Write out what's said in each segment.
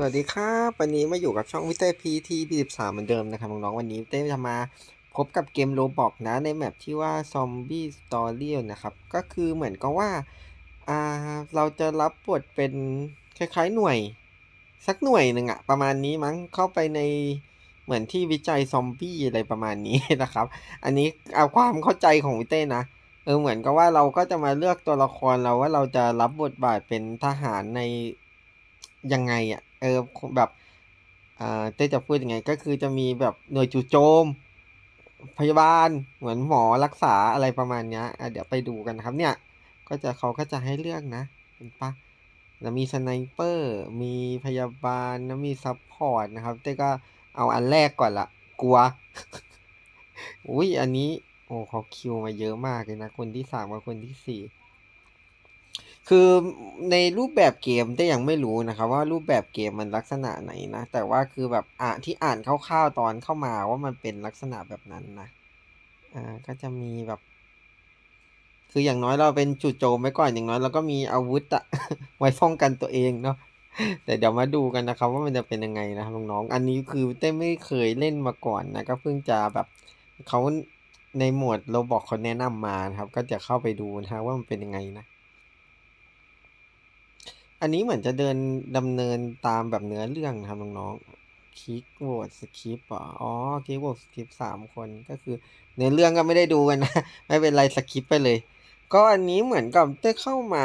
สวัสดีครับวันนี้มาอยู่กับช่องวิเต้พีทีพีสิบสามเหมือนเดิมนะครับน้องๆวันนี้เต้จะมาพบกับเกมโรบอกนะในแมปที่ว่าซอมบี้สตอรี่นะครับ ก็คือเหมือนกับว่าอ่าเราจะรับบทเป็นคล้ายๆหน่วย สักหน่วยหนึ่งอะประมาณนี้มั้งเข้าไปในเหมือนที่วิจัยซอมบี้อะไรประมาณนี้นะครับ อันนี้เอาความเข้าใจของวิเต้นะเออเหมือนกับว่าเราก็จะมาเลือกตัวละครเราว่าเราจะรับบทบาทเป็นทหารในยังไงอะ เออแบบอ่าเต้จะพูดยังไง ก็คือจะมีแบบหน่วยจู่โจม พยาบาลเหมือนหมอรักษาอะไรประมาณเนี้ยอะเดี๋ยวไปดูกันนะครับเนี่ย ก็จะเขาก็จะให้เลือกนะเห็นปะแล้วมีสไนเปอร์มีพยาบาลแล้วมีซัพพอร์ตนะครับ เต้ก็เอาอันแรกก่อนละกลัว อุ้ยอันนี้ โอ้เขาคิวมาเยอะมากเลยนะ คนที่สามกับคนที่สี่ คือในรูปแบบเกมได้ยังไม่รู้นะครับว่ารูปแบบเกมมันลักษณะไหนนะ แต่ว่าคือแบบอะที่อ่านคร่าวๆตอนเข้ามาว่ามันเป็นลักษณะแบบนั้นนะอ่าก็จะมีแบบ คืออย่างน้อยเราเป็นจุดโจมไว้ก่อนอย่างน้อยเราก็มีอาวุธอะไว้ป้องกันตัวเองเนาะแต่เดี๋ยวมาดูกันนะครับ ว่ามันจะเป็นยังไงนะน้องๆอันนี้คือเต้ไม่เคยเล่นมาก่อนนะก็เพิ่งจะแบบเขาในโหมดเราบอกเขาแนะนำมานะครับ ก็จะเข้าไปดูนะว่ามันเป็นยังไงนะ อันนี้เหมือนจะเดินดำเนินตามแบบเนื้อเรื่องนะครับน้องๆคลิกโหวตสคริปต์อ๋อคลิกโหวตสคริปต์สามคนก็คือเนื้อเรื่องก็ไม่ได้ดูกันนะ ไม่เป็นไรสคริปต์ไปเลย ก็อันนี้เหมือนกับได้เข้ามา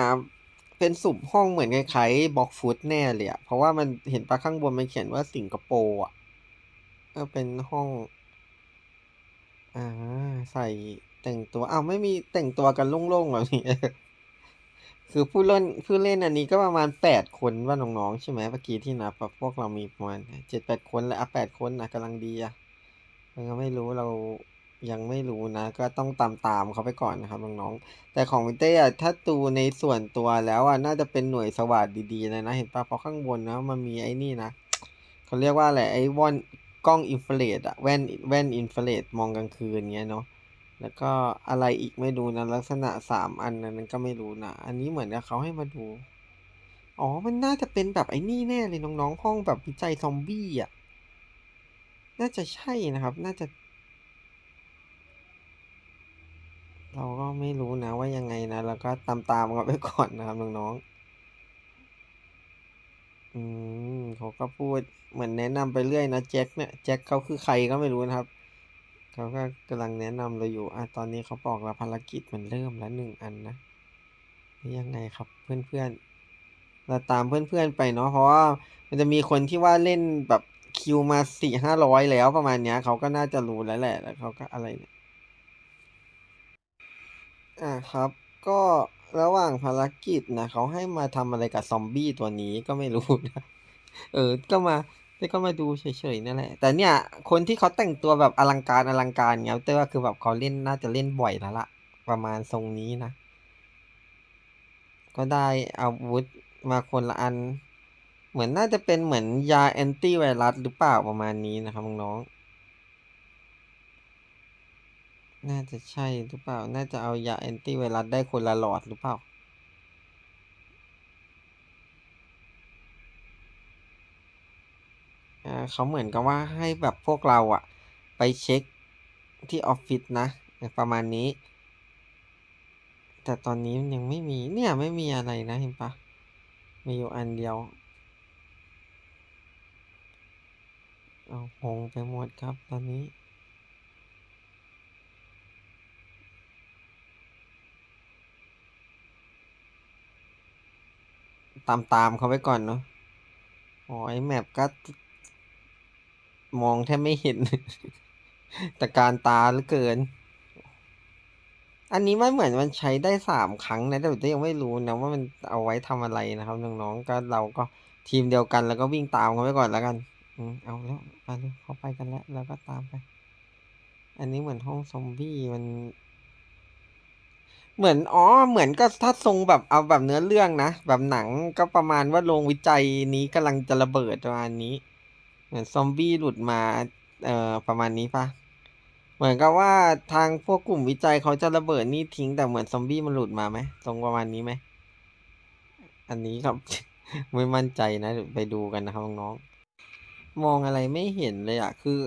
เป็นสุ่มห้องเหมือนคล้ายๆบล็อกฟุตแน่เลยอะเพราะว่ามันเห็นปะข้างบนมันเขียนว่าสิงคโปร์อะก็เป็นห้อง อ่า ใส่แต่งตัวอ้าวไม่มีแต่งตัวกันโล่งๆแบบนี้ คือผู้เล่นผู้เล่นอันนี้ก็ประมาณแปดคนว่าน้องๆใช่ไหมเมื่อกี้ที่นับอะพวกเรามีประมาณเจ็ดแปดคนแล้วอะแปดคนนะกำลังดีอะมันก็ไม่รู้เรายังไม่รู้นะ ก็ต้องตามตามเขาไปก่อนนะครับน้องๆแต่ของวินเต้อะถ้าดูในส่วนตัวแล้วอะน่าจะเป็นหน่วยสวัสดดีๆเลยนะ เห็นปะเพราะข้างบนนะมันมีไอ้นี่นะเขาเรียกว่าอะไรไอ้วอนกล้องอินฟราเรดอะแว่นแว่นอินฟราเรดมองกลางคืนเงี้ยเนาะ แล้วก็อะไรอีกไม่รู้นะ ลักษณะสามอันนั้นก็ไม่รู้นะ อันนี้เหมือนกับเขาให้มาดู อ๋อ มันน่าจะเป็นแบบไอ้นี่แน่เลยน้องๆ ห้องแบบวิจัยซอมบี้อะ น่าจะใช่นะครับ น่าจะ เราก็ไม่รู้นะว่ายังไงนะ แล้วก็ตามๆกันไปก่อนนะครับน้องๆ อืมเขาก็พูดเหมือนแนะนำไปเรื่อยนะแจ็คเนี่ยแจ็คเขาคือใครก็ไม่รู้นะครับ เขาก็กำลังแนะนำเราอยู่อะตอนนี้เขาบอกเราภารกิจมันเริ่มแล้วหนึ่งอันนะยังไงครับเพื่อนๆเราตามเพื่อนๆไปเนาะเพราะว่ามันจะมีคนที่ว่าเล่นแบบคิวมาสี่ห้าร้อยแล้วประมาณเนี้ยเขาก็น่าจะรู้แล้วแหละแล้วเขาก็อะไรเนี่ยอ่าครับ ก็ระหว่างภารกิจนะเขาให้มาทำอะไรกับซอมบี้ตัวนี้ก็ไม่รู้นะเออก็มา แต่ก็มาดูเฉยๆนั่นแหละ แต่เนี่ย คนที่เขาแต่งตัวแบบอลังการอลังการเงี้ยแต่ว่าคือแบบเขาเล่นน่าจะเล่นบ่อยแล้วละประมาณทรงนี้นะ ก็ได้อาวุธมาคนละอัน เหมือนน่าจะเป็นเหมือนยาแอนตี้ไวรัสหรือเปล่าประมาณนี้นะครับน้องๆน่าจะใช่หรือเปล่า น่าจะเอายาแอนตี้ไวรัสได้คนละหลอดหรือเปล่า อ่า เขาเหมือนกับว่าให้แบบพวกเราอะไปเช็คที่ออฟฟิศนะประมาณนี้ แต่ตอนนี้ยังไม่มีเนี่ยไม่มีอะไรนะเห็นปะมีอยู่อันเดียวเอางงไปหมดครับตอนนี้ตามตามเขาไปก่อนเนาะ อ๋อไอแมปก็ มองแทบไม่เห็น แต่การตาเหลือเกิน อันนี้มันเหมือนมันใช้ได้สามครั้งนะแต่ผมยังไม่รู้นะว่ามันเอาไว้ทำอะไรนะครับน้องๆก็เราก็ทีมเดียวกันแล้วก็วิ่งตามเขาไปก่อนแล้วกันอืมเอาแล้วไปเลยเขาไปกันแล้วแล้วก็ตามไป อันนี้เหมือนห้องซอมบี้มันเหมือนอ๋อเหมือนก็ถ้าทรงแบบเอาแบบเนื้อเรื่องนะ แบบหนังก็ประมาณว่าโรงวิจัยนี้กำลังจะระเบิดประมาณนี้ เหมือนซอมบี้หลุดมาเอ่อประมาณนี้ปะเหมือนกับว่าทางพวกกลุ่มวิจัยเขาจะระเบิดนี่ทิ้งแต่เหมือนซอมบี้มันหลุดมาไหมตรงประมาณนี้ไหมอันนี้ครับ ไม่มั่นใจนะไปดูกันนะครับน้องๆมองอะไรไม่เห็นเลยอะคือ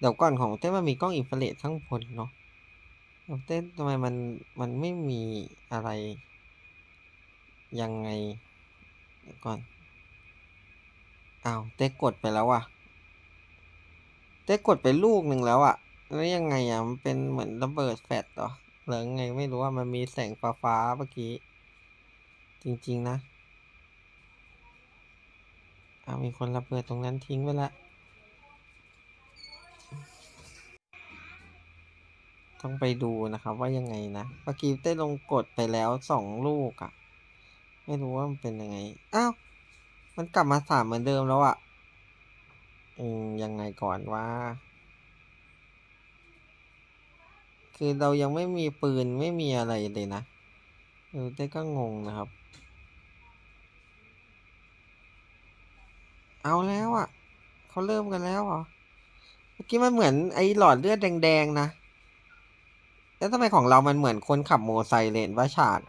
เดี๋ยวก่อนของเต้มันมีกล้องอินฟราเรดข้างบนเนาะเต้ทำไมมันมันไม่มีอะไร ยังไงเดี๋ยวก่อน อ้าวเต้กดไปแล้วอะเต้กดไปลูกหนึ่งแล้วอะแล้วยังไงอะมันเป็นเหมือนระเบิดแฟลชเหรอหรือไงไม่รู้ว่ามันมีแสงฟ้าฟ้าเมื่อกี้ จริง ๆ นะอ้าวมีคนระเบิดตรงนั้นทิ้งไว้ละ ต้องไปดูนะครับว่ายังไงนะเมื่อกี้ได้ลงกดไปแล้วสองลูกอะ่ะ ไม่รู้ว่ามันเป็นยังไง อ้าว มันกลับมาสามเหมือนเดิมแล้วอะ่ะ อืม ยังไงก่อนว่า คือเรายังไม่มีปืนไม่มีอะไรเลยนะเออเต้ก็งงนะครับ เอาแล้วอะ่ะ เขาเริ่มกันแล้วเหรอ เมื่อกี้มันเหมือนไอ้หลอดเลือดแดง ๆ นะ แล้วทำไมของเรามันเหมือนคนขับโมอไซค์เลนว่าฉาก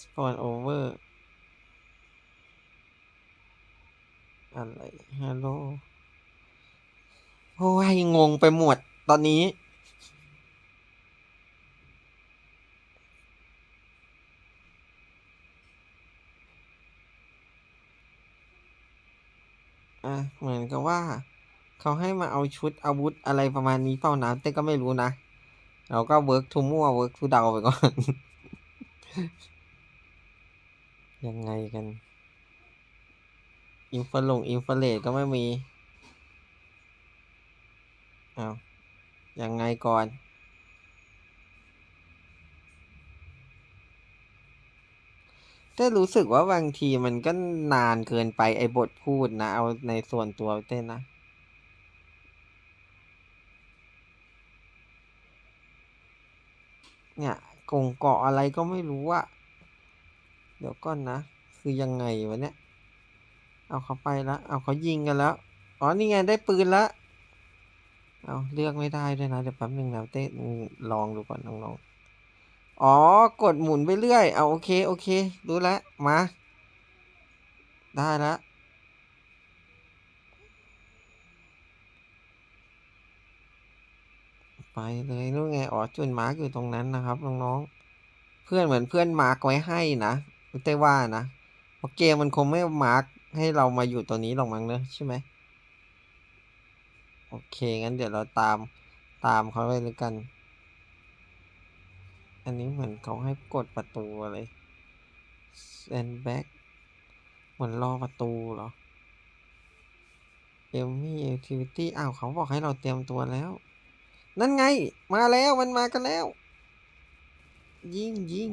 สปอนโอเวอร์อะไรฮัลโหลโอ้ยงงไปหมดตอนนี้ อะ เหมือนกับว่า เขาให้มาเอาชุดอาวุธอะไรประมาณนี้เปล่านะแต่ก็ไม่รู้นะ เราก็เวิร์กทูมั่วเวิร์กทูเดาไปก่อน ยังไงกัน อินฟลงอินฟลเลตก็ไม่มีเอายังไงก่อน แต่รู้สึกว่าบางทีมันก็นานเกินไปไอ้บทพูดนะ เอาในส่วนตัวเต้นนะเนี่ยกงเกาะอะไรก็ไม่รู้อะ ดี๋ยวก่อนนะ คือยังไงวะเนี่ย เอาเขาไปแล้วเอาเขายิงกันแล้ว อ๋อ นี่ไงได้ปืนแล้วเอาเลือกไม่ได้ด้วยนะ เดี๋ยวแป๊บนึงนะเต้ลองดูก่อนน้องๆอ๋อ กดหมุนไปเรื่อย เอาโอเค โอเค รู้แล้ว มา ได้แล้วไปเลยนู่นไง อ๋อจุดมาร์กอยู่ตรงนั้นนะครับน้องๆ เพื่อนเหมือนเพื่อนมาร์กไว้ให้นะ เต้ว่านะเพราะเกมมันคงไม่มาร์กให้เรามาอยู่ตัวนี้หรอกมั้งเนอะใช่ไหมโอเค งั้นเดี๋ยวเราตามตามเขาไปเลยกัน อันนี้เหมือนเขาให้กดประตูอะไร send back เหมือนรอประตูเหรอ e m y activity อ้าวเขาบอกให้เราเตรียมตัวแล้ว นั่นไง มาแล้วมันมากันแล้ว ยิงยิง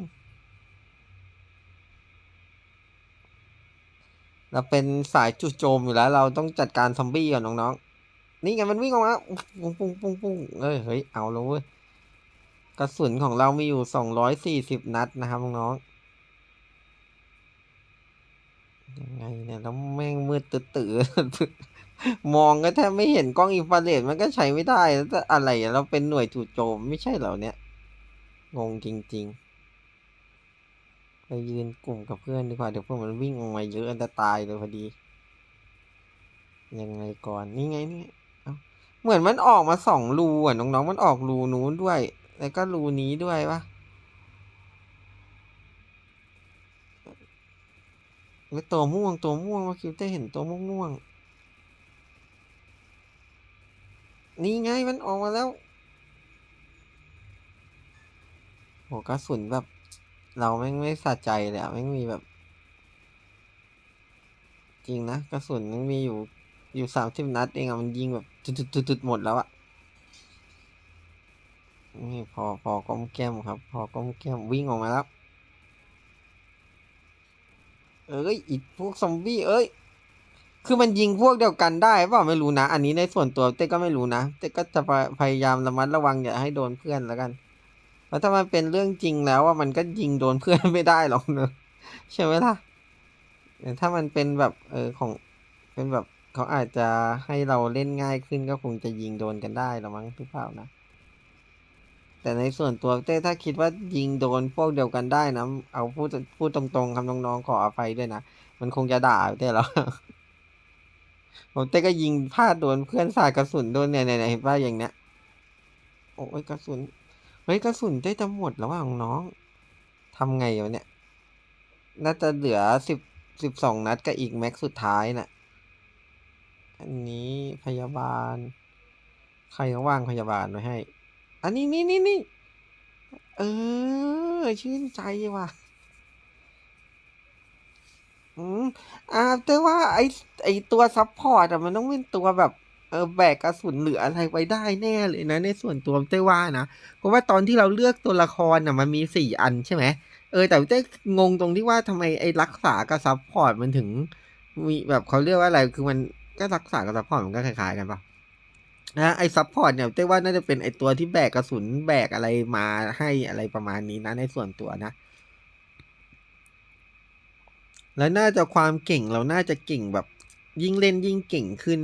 เราเป็นสายจู่โจมอยู่แล้ว เราต้องจัดการซอมบี้ก่อนน้องๆ นี่ไงมันวิ่งออกมาปุ้งปุ้งปุ้งปุ้งเอ้ยเฮ้ยเอาแล้วเว้ยกระสุนของเรามีอยู่สองร้อยสี่สิบนัดนะครับน้องๆยังไงเนี่ยแล้วแม่งมืดตื้อๆมองก็แทบไม่เห็นกล้องอินฟราเรดมันก็ใช้ไม่ได้แล้วจะอะไรเราเป็นหน่วยจู่โจมไม่ใช่เหรอเนี่ยงงจริง ๆ ไปยืนกลุ่มกับเพื่อนดีกว่า เดี๋ยวพวกมันวิ่งออกมาเยอะอันจะตายเลยพอดี ยังไงก่อนนี่ไงนี่เหมือนมันออกมาสองรูอะน้องๆมันออกรูนู้นด้วย แล้วก็รูนี้ด้วยปะแล้วตัวม่วงตัวม่วงเมื่อกี้ได้เห็นตัวม่วงม่วงนี่ไงมันออกมาแล้วโหกระสุนแบบ เราแม่งไม่สะใจเลยอะแม่งมีแบบ จริงนะกระสุนมันมีอยู่อยู่สามสิบนัดเองอะมันยิงแบบจุดๆๆๆหมดแล้วอะนี่พอพอก้มแก้มครับ พอก้มแก้มวิ่งออกมาแล้ว เอ้ยอีกพวกซอมบี้เอ้ย คือมันยิงพวกเดียวกันได้เปล่าไม่รู้นะ อันนี้ในส่วนตัวเต้ก็ไม่รู้นะ เต้ก็จะพยายามระมัดระวังอย่าให้โดนเพื่อนแล้วกัน เพราะถ้ามันเป็นเรื่องจริงแล้วว่ามันก็ยิงโดนเพื่อนไม่ได้หรอกเนอะใช่ไหมล่ะแต่ถ้ามันเป็นแบบเออของเป็นแบบเขาอาจจะให้เราเล่นง่ายขึ้นก็คงจะยิงโดนกันได้หรอมั้งหรือเปล่านะ แต่ในส่วนตัวเต้ถ้าคิดว่ายิงโดนพวกเดียวกันได้นะเอาพูดพูดตรงๆครับน้องๆขออภัยด้วยนะมันคงจะด่าเต้แล้วผมเต้ก็ยิงพลาดโดนเพื่อนสาดกระสุนโดนเนี่ยเนี่ยเห็นป่ะอย่างเนี้ยโอ้ยกระสุน ฮ้ยกระสุนเต้จะหมดแล้วว่าน้องๆทำไงวะเนี่ย น่าจะเหลือสิบสิบสองนัดกับอีกแม็กสุดท้ายน่ะ อันนี้พยาบาล ใครเขาว่างพยาบาลไว้ให้ อันนี้นี่นี่นี่เออ ชื่นใจว่ะ อืมอ่าแต่ว่าไอไอตัวซัพพอร์ตอะมันต้องเป็นตัวแบบ เออแบกกระสุนหรืออะไรไว้ได้แน่เลยนะ ในส่วนตัวเต้ว่านะ เพราะว่าตอนที่เราเลือกตัวละครอะมันมีสี่อันใช่ไหมเออแต่เต้งงตรงที่ว่าทำไมไอ้รักษากับซัพพอร์ตมันถึง มีแบบเขาเรียกว่าอะไรคือมันก็รักษากับซัพพอร์ตมันก็คล้ายๆกันปะนะไอ้ซัพพอร์ตเนี่ยเต้ว่าน่าจะเป็นไอ้ตัวที่แบกกระสุนแบกอะไรมาให้อะไรประมาณนี้นะ ในส่วนตัวนะแล้วน่าจะความเก่งเราน่าจะเก่งแบบยิ่งเล่นยิ่งเก่งขึ้น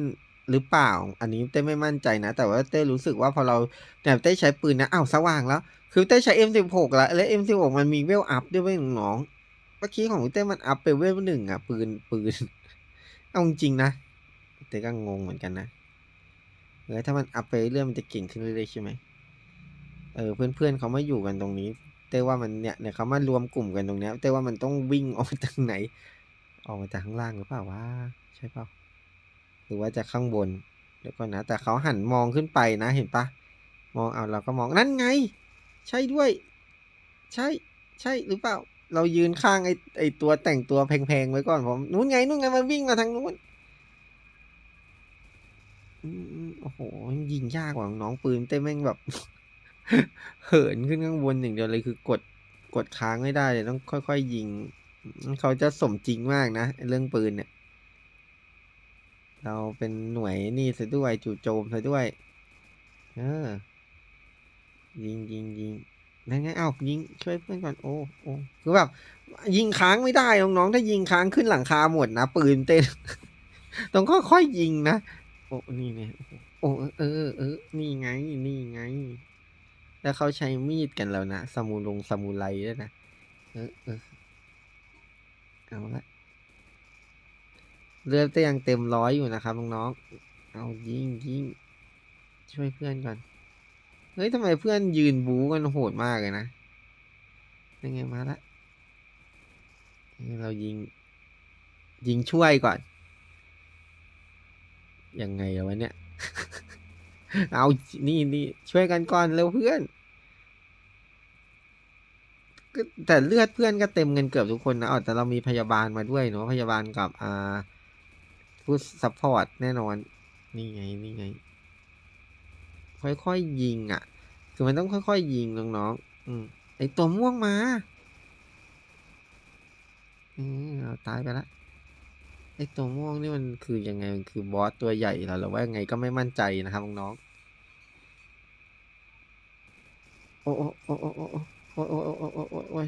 หรือเปล่า อันนี้เต้ไม่มั่นใจนะ แต่ว่าเต้รู้สึกว่าพอเราแต่เต้ใช้ปืนนะอ้าวสว่างแล้ว คือเต้ใช้ M16 แล้วและ M16 มันมีเวลอัพด้วยเว้ยน้องเมื่อกี้ของเต้มันอัพไปเวลหนึ่งอะ ปืนปืนเอาจริงนะเต้ก็งงเหมือนกันนะเออถ้ามันอัพไปเรื่อยมันจะเก่งขึ้นเรื่อยๆใช่ไหมเออเพื่อนๆเขาไมาอยู่กันตรงนี้เต้ว่ามันเนี่ยเนี่ยเขามารวมกลุ่มกันตรงนี้เต้ว่ามันต้องวิ่งออกมาจากไหน ออกมาจากข้างล่างหรือเปล่าวะใช่เปล่า หรือว่าจากข้างบนเดี๋ยวก่อนนะ แต่เขาหันมองขึ้นไปนะเห็นปะมองเอาเราก็มองนั่นไง ใช่ด้วย ใช่ ใช่หรือเปล่า เรายืนข้างไอ้ไอตัวแต่งตัวแพงๆไว้ก่อนผมนู้นไงนู้นไงมันวิ่งมาทางนู้นโอ้โหยิงยากกว่าน้องปืนเต้แม่งแบบ เหินขึ้นข้างบนอย่างเดียวเลยคือกดกดค้างไม่ได้เลยต้องค่อย ๆ ยิง เขาจะสมจริงมากนะเรื่องปืนเนี่ย เราเป็นหน่วยนี่ซะด้วยจู่โจมซะด้วย เออ ยิงยิงยิงนั่นไงเอายิงช่วยเพื่อนก่อนโอ้โอ้คือแบบยิงค้างไม่ได้น้องๆถ้ายิงค้างขึ้นหลังคาหมดนะปืนเต้นต้องค่อยๆยิงนะโอ้นี่เนี่ยโอ้เออเออเออนี่ไงนี่ไง แล้วเขาใช้มีดกันแล้วนะซามูลงซามูไรด้วยนะเออเออเอาละ เลือดก็ยังเต็มร้อยอยู่นะครับน้องๆเอายิงยิงช่วยเพื่อนก่อน เฮ้ยทำไมเพื่อนยืนบู๊กันโหดมากเลยนะยังไงมาละเรายิง ยิงช่วยก่อน ยังไงอะวะเนี่ย เอา นี่นี่ช่วยกันก่อนเร็วเพื่อน แต่เลือดเพื่อนก็เต็มกันเกือบทุกคนนะอ๋อแต่เรามีพยาบาลมาด้วยเนาะพยาบาลกับ อ่า ผู้ซัพพอร์ตแน่นอน นี่ไง นี่ไง ค่อยๆยิงอะ คือมันต้องค่อยๆยิงน้องๆอืมไอตัวม่วงมา อืมเอาตายไปละ ไอตัวม่วงนี่มันคือยังไง มันคือบอสตัวใหญ่เหรอหรือว่ายังไงก็ไม่มั่นใจนะครับน้องๆโอ้โอ้โอ้โอ้โอ้โอ้โอ้โอ้โอ้โอ้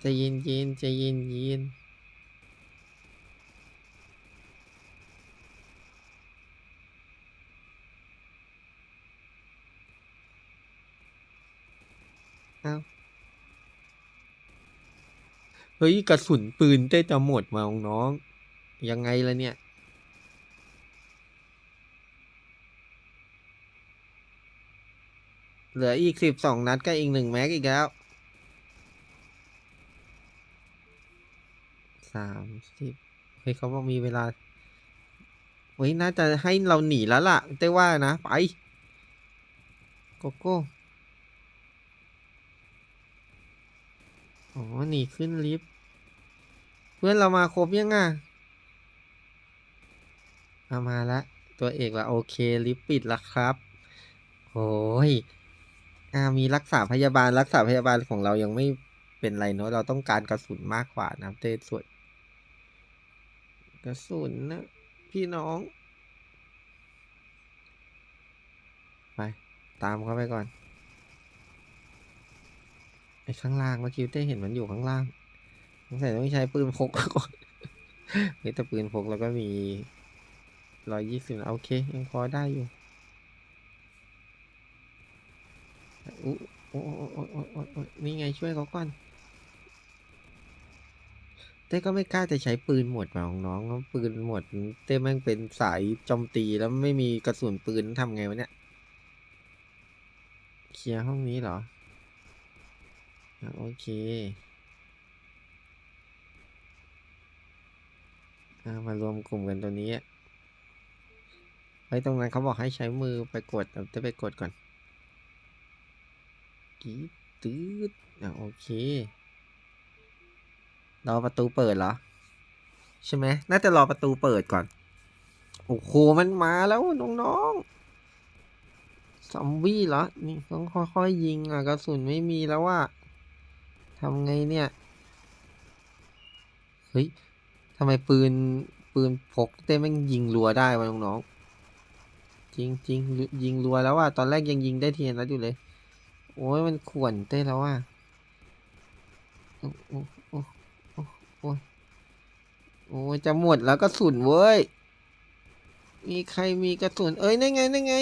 ใจเย็นเย็นใจเย็นเย็นเอาเฮ้ยกระสุนปืนเต้จะหมดมาน้อง ยังไงล่ะเนี่ยเหลืออีกสิบสองนัดก็อีกหนึ่งแม็กอีกแล้ว สามสิบเฮ้ยเขาบอกมีเวลาเฮ้ยน่าจะให้เราหนีแล้วล่ะเต้ว่านะ ไปโกโก้อ๋อหนีขึ้นลิฟต์เพื่อนเรามาครบยังอะเอามาละตัวเอกละโอเคลิฟต์ปิดแล้วครับโอ้ยอ่ามีรักษาพยาบาลรักษาพยาบาลของเรายังไม่เป็นไรเนอะเราต้องการกระสุนมากกว่านะเต้สวนก ระสุนนะ พี่น้อง ไป ตามเขาไปก่อน ไอ้ข้างล่างเมื่อกี้เต้เห็นมันอยู่ข้างล่างสงสัยต้องใช้ปืนพกก่อนเฮ้ยแต่ปืนพกเราก็มีร้อยยี่สิบโอเค ยังพอได้อยู่อุ๊โอ้โอ้โอ้โอ้โอ้โอ้นี่ไงช่วยเขาก่อน เต้ก็ไม่กล้าจะใช้ปืนหมดว่ะของน้องเพราะปืนหมด เต้แม่งเป็นสายโจมตีแล้วไม่มีกระสุนปืนทำไงวะเนี่ย เคลียร์ห้องนี้เหรอ โอเคมารวมกลุ่มกันตัวนี้ไว้ตรงนั้นเขาบอกให้ใช้มือไปกดเราจะไปกดก่อนกีตืดอะโอเค รอประตูเปิดเหรอ ใช่ไหมน่าจะรอประตูเปิดก่อน โอ้โหมันมาแล้วน้องๆซอมบี้เหรอ นี่ต้องค่อยๆยิงอะกระสุนไม่มีแล้วว่าทำไงเนี่ย เฮ้ยทำไมปืนปืนพกเต้ม่งยิงรัวได้วะน้องๆจริงจริงๆยิงรัวแล้วว่าตอนแรกยังยิงได้เทียนแล้วอยู่เลย โอ้ยมันข่วนเต้แล้วว่าโอ้โโอ้จะหมดแล้วกระสุนเว้ย มีใครมีกระสุน เอ้ยนั่นไงนั่นไง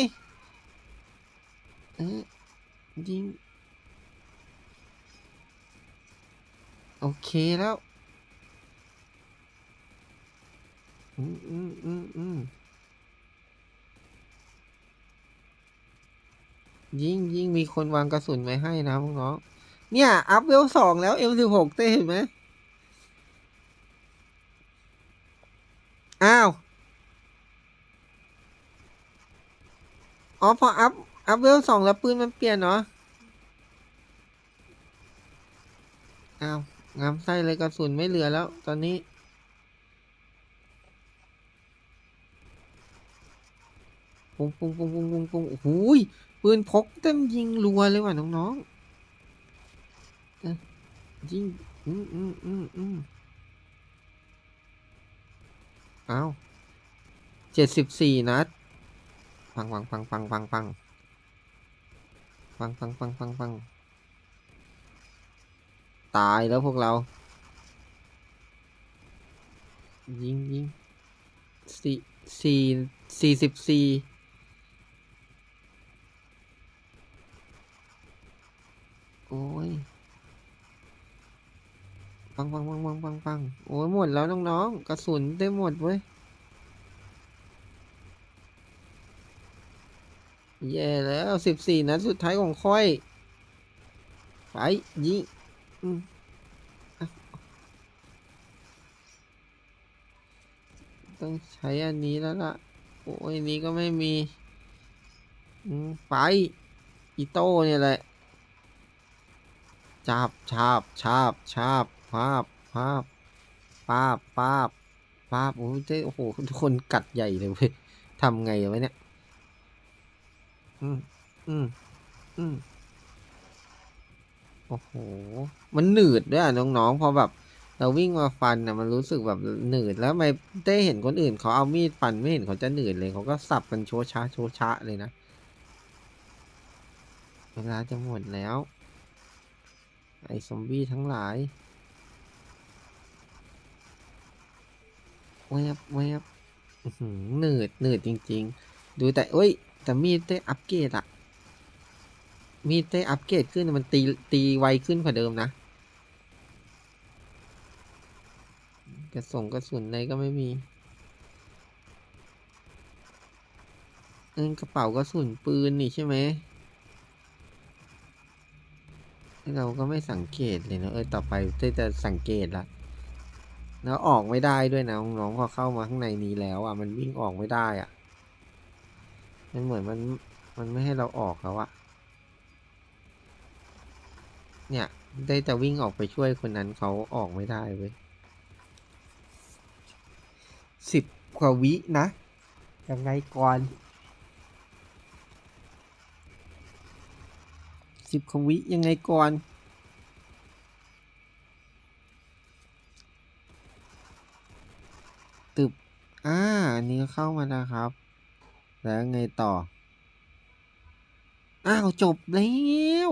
เออยิง โอเคแล้ว อืมอืมอืมอืมยิงยิงมีคนวางกระสุนไว้ให้นะพวกน้อง เนี่ย อัพเวลสองแล้ว M16 เต้เห็นไหม อ๋อพออัพอัพเวลสองแล้วปืนมันเปลี่ยนเหรออ้าวงามไส้เลยกระสุนไม่เหลือแล้ว ตอนนี้ ปุ้งปุ้งปุ้งปุ้งปุ้งปุ้งโอ้โหยปืนพกเต็มยิงรัวเลยว่ะน้องๆยยิง อืมอืมอืมอืมอ้าวเจ็ดสิบสี่นัด ปังปังปังปังปังปังปังปังปังปังปังตายแล้วพวกเรา ยิงยิงสี่สี่สี่สิบสี่โอ้ยปังปังปังปังปังปังโอ้ยหมดแล้วน้องๆกระสุนได้หมดเว้ย แย่แล้วสิบสี่นัดสุดท้ายของค่อย ไปยิงต้องใช้อันนี้แล้วล่ะ โอ้ยนี้ก็ไม่มีไป อีโต้เนี่ยแหละชาบชาบชาบชาบภาพภาพปาบปาบปาบโอ้ยเจ๊โอ้โห ทุกคนกัดใหญ่เลยเว้ยทำไงวะเนี่ย อืมอืมอืมโอ้โห มันหนืดด้วยอะน้องๆ พอแบบ เราวิ่งมาฟันอะมันรู้สึกแบบหนืดแล้วไม่ได้เห็นคนอื่นเขาเอามีดฟันไม่เห็นเขาจะหนืดเลยเขาก็สับกันโชช้าโชช้าเลยนะเวลาจะหมดแล้ว ไอ้ซอมบี้ทั้งหลายแวบแวบอื้อหือหนืดหนืดจริง ๆ ดูแต่เอ้ย แต่มีดได้อัปเกรดอะมีดได้อัปเกรดขึ้นมันตีตีไวขึ้นกว่าเดิมนะกระส่งกระสุนอะไรก็ไม่มีเออกระเป๋ากระสุนปืนนี่ใช่ไหมเราก็ไม่สังเกตเลยนะเออต่อไปเต้จะสังเกตละแล้วออกไม่ได้ด้วยนะน้องพอเข้ามาข้างในนี้แล้วอะมันวิ่งออกไม่ได้อะ มันเหมือนมันมันไม่ให้เราออกแล้วอะเนี่ย ได้แต่วิ่งออกไปช่วยคนนั้นเขาออกไม่ได้เว้ยสิบกว่าวินะ ยังไงก่อนสิบกว่าวิยังไงก่อนตึบอ่าอันนี้เข้ามาแล้วครับ แล้วไงต่อ อ้าว จบแล้ว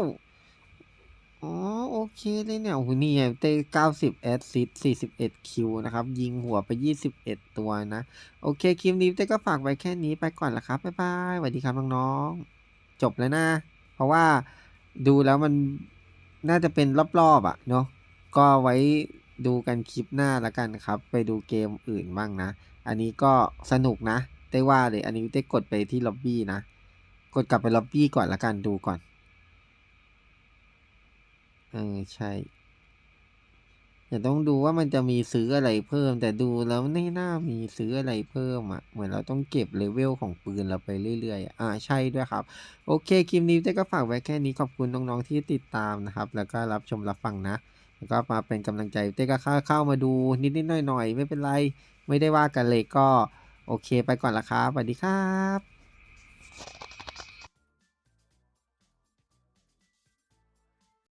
อ๋อโอเคเลยเนี่ยโอ้โหนี่ไงเต้เก้าสิบแอสซิสสี่สิบเอ็ดคิวนะครับ ยิงหัวไปยี่สิบเอ็ดตัวนะ โอเค คลิปนี้เต้ก็ฝากไว้แค่นี้ไปก่อนละครับ บ๊ายบายสวัสดีครับน้องๆ จบแล้วนะ เพราะว่าดูแล้วมันน่าจะเป็นรอบๆอะเนาะก็ไว้ดูกันคลิปหน้าละกันครับ ไปดูเกมอื่นบ้างนะ อันนี้ก็สนุกนะ เต้ว่าเลยอันนี้เต้กดไปที่ล็อบบี้นะ กดกลับไปล็อบบี้ก่อนละกันดูก่อน เออใช่เดี๋ยวต้องดูว่ามันจะมีซื้ออะไรเพิ่ม แต่ดูแล้วไม่น่ามีซื้ออะไรเพิ่มอะ เหมือนเราต้องเก็บเลเวลของปืนเราไปเรื่อยๆ อ่าใช่ด้วยครับ โอเคคลิปนี้เต้ก็ฝากไว้แค่นี้ขอบคุณน้องๆที่ติดตามนะครับ แล้วก็รับชมรับฟังนะ แล้วก็มาเป็นกำลังใจเต้ก็เข้าเข้ามาดูนิดๆหน่อยๆ ไม่เป็นไร ไม่ได้ว่ากันเลยก็ โอเค ไปก่อนละครับสวัสดีครับ